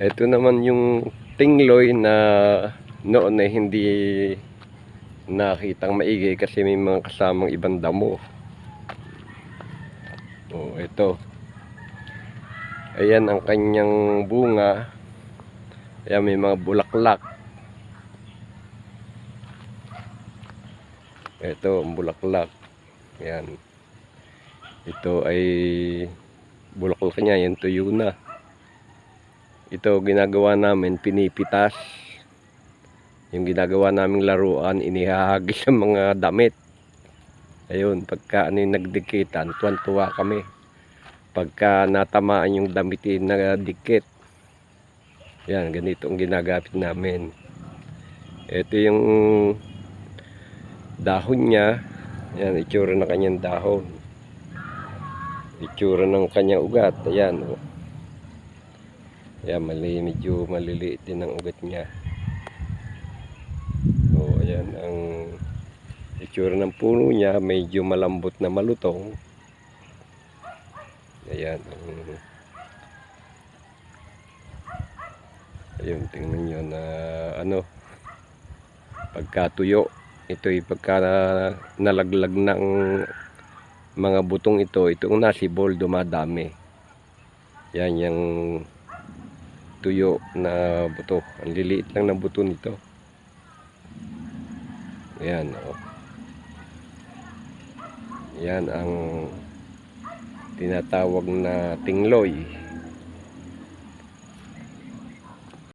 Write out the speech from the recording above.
Ito naman yung tingloy na noon ay hindi nakitang maigi kasi may mga kasamang ibang damo. Oh, ito. Ayan ang kanyang bunga. Ayan may mga bulaklak. Ito bulaklak. Ayan. Ito ay bulaklak niya. Yan tuyo na. Ito ginagawa namin pinipitas. Yung ginagawa naming laruan inihahagis sa mga damit. Ayun, pagka ano yung nagdikitan, tuwan-tuwa kami. Pagka natamaan yung damitin na dikit. Yan, ganito ang ginagamit namin. Ito yung dahon niya. Yan, itsura ng kanyang dahon. Itsura ng kanyang ugat. Ayan, oh. Ayan, mali, medyo maliliit din ang ugat niya. So, ayan, ang itsura ng puno niya, medyo malambot na malutong. Ayan, ang ayun, tingnan nyo na ano, pagkatuyo. Ito'y pagka nalaglag ng mga butong ito, itong nasibol dumadami. Yan yung tuyo na buto. Ang liliit lang ng buto nito. Ayan, oh. Yan ang tinatawag na tingloy.